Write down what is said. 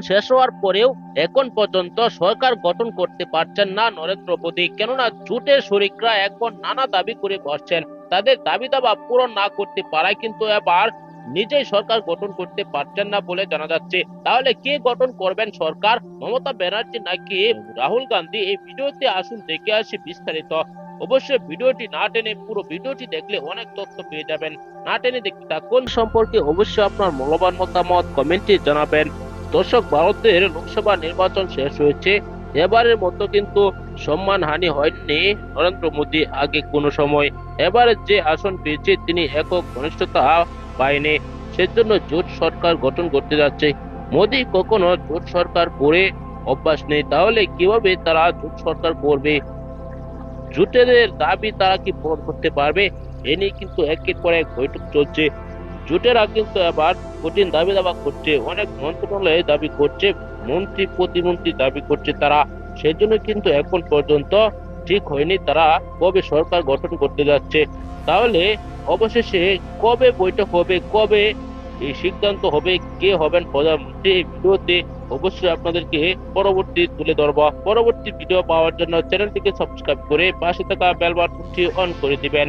শেষ হওয়ার পরেও এখন পর্যন্ত সরকার গঠন করতে পারছেন না নরেন্দ্র মোদী। কেননা জোটের শরিকরা এখন নানা দাবি করে বসছেন। তাদের দাবি দাবা পূরণ না করতে পারায় কিন্তু এবার নিজেই সরকার গঠন করতে পারছেন না বলে জানা যাচ্ছে। তাহলে কে গঠন করবেন সরকার? মমতা ব্যানার্জি নাকি রাহুল গান্ধী? এই ভিডিওতে আসুন, দেখে আসি বিস্তারিত। অবশ্যই ভিডিওটি না টেনে পুরো ভিডিওটি দেখলে অনেক তথ্য পেয়ে যাবেন। না টেনে দেখতে থাকুন। সম্পর্কে অবশ্যই আপনার মূল্যবান মতামত কমেন্টে জানাবেন। দর্শক ভারতের লোকসভা নির্বাচন শেষ হয়েছে। এবারের মতো কিন্তু সম্মান হানি হয়নি নরেন্দ্র মোদী আগে কোনো সময়। এবারে যে আসন পেয়েছে, তিনি একক ঘনিষ্ঠতা পায়নি। সেজন্য জোট সরকার গঠন করতে যাচ্ছে। মোদী কখনো জোট সরকার করে অভ্যাস নেই, তাহলে কীভাবে তারা জোট সরকার করবে জোটের দাবি তারা কি পূরণ করতে পারবে? এ নিয়ে কিন্তু একের পর এক বৈঠক চলছে। জোটেরা কিন্তু এবার কঠিন দাবি দাবা করছে, অনেক মন্ত্রণালয়ে দাবি করছে, মন্ত্রী, প্রতিমন্ত্রী দাবি করছে তারা। সেজন্য কিন্তু এখন পর্যন্ত ঠিক হয়নি তারা কবে সরকার গঠন করতে যাচ্ছে। তাহলে অবশেষে কবে বৈঠক হবে, কবে এই সিদ্ধান্ত হবে, কে হবেন প্রধানমন্ত্রী? এই ভিডিওতে অবশ্যই আপনাদেরকে পরবর্তী তুলে ধরবো। পরবর্তী ভিডিও পাওয়ার জন্য চ্যানেলটিকে সাবস্ক্রাইব করে পাশে থাকা বেল বাটনটি অন করে দিবেন।